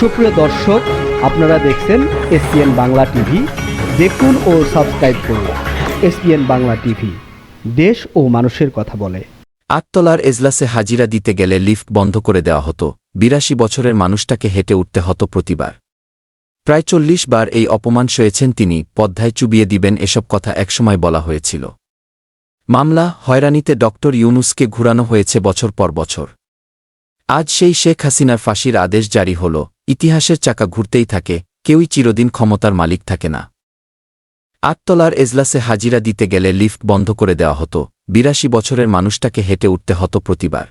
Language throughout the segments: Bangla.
সুপ্রিয় দর্শক, আপনারা দেখছেন এসপিএন বাংলা টিভি। দেখুন ও সাবস্ক্রাইব করুন এসপিএন বাংলা টিভি। দেশ ও মানুষের কথা বলে। আটতলার এজলাসে হাজিরা দিতে গেলে লিফট বন্ধ করে দেওয়া হতো। বিরাশি বছরের মানুষটাকে হেঁটে উঠতে হতো প্রতিবার। প্রায় চল্লিশ বার এই অপমান সয়েছেন তিনি, পদ্মায় চুবিয়ে দিবেন এসব কথা একসময় বলা হয়েছিল। মামলা, হয়রানিতে ডক্টর ইউনুসকে ঘুরানো হয়েছে বছর পর বছর। আজ সেই শেখ হাসিনার ফাঁসির আদেশ জারি হল ইতিহাসের চাকা ঘুরতেই থাকে, কেউই চিরদিন ক্ষমতার মালিক থাকে না। আটতলার এজলাসে হাজিরা দিতে গেলে লিফট বন্ধ করে দেওয়া হতো, বিরাশি বছরের মানুষটাকে হেঁটে উঠতে হতো প্রতিবার।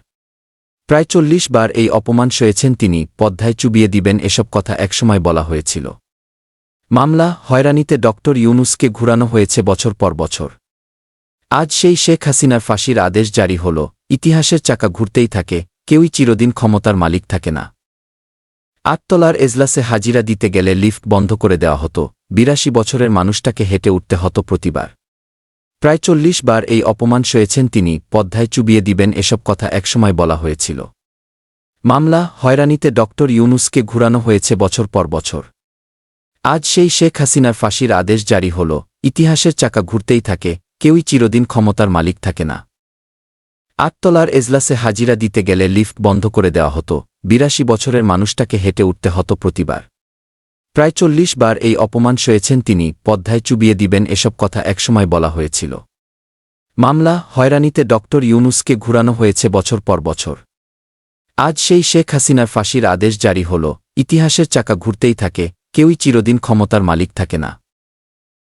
প্রায় চল্লিশ বার এই অপমান সয়েছেন তিনি, পদ্মায় চুবিয়ে দিবেন এসব কথা একসময় বলা হয়েছিল। মামলা, হয়রানিতে ডক্টর ইউনুসকে ঘুরানো হয়েছে বছর পর বছর। আজ সেই শেখ হাসিনার ফাঁসির আদেশ জারি হল, ইতিহাসের চাকা ঘুরতেই থাকে, কেউই চিরদিন ক্ষমতার মালিক থাকে না। আটতলার এজলাসে হাজিরা দিতে গেলে লিফট বন্ধ করে দেওয়া হতো। বিরাশি বছরের মানুষটাকে হেঁটে উঠতে হতো প্রতিবার। প্রায় চল্লিশ বার এই অপমান সয়েছেন তিনি, পদ্মায় চুবিয়ে দিবেন এসব কথা একসময় বলা হয়েছিল। মামলা হয়রানিতে ডক্টর ইউনুসকে ঘুরানো হয়েছে বছর পর বছর। আজ সেই শেখ হাসিনার ফাঁসির আদেশ জারি হল। ইতিহাসের চাকা ঘুরতেই থাকে, কেউই চিরদিন ক্ষমতার মালিক থাকে না। আটতলার এজলাসে হাজিরা দিতে গেলে লিফট বন্ধ করে দেওয়া হতো। বিরাশি বছরের মানুষটাকে হেঁটে উঠতে হতো প্রতিবার। প্রায় চল্লিশ বার এই অপমান সয়েছেন তিনি, পদ্মায় চুবিয়ে দিবেন এসব কথা একসময় বলা হয়েছিল। মামলা, হয়রানিতে ডক্টর ইউনুসকে ঘুরানো হয়েছে বছর পর বছর। আজ সেই শেখ হাসিনার ফাঁসির আদেশ জারি হল, ইতিহাসের চাকা ঘুরতেই থাকে, কেউই চিরদিন ক্ষমতার মালিক থাকে না।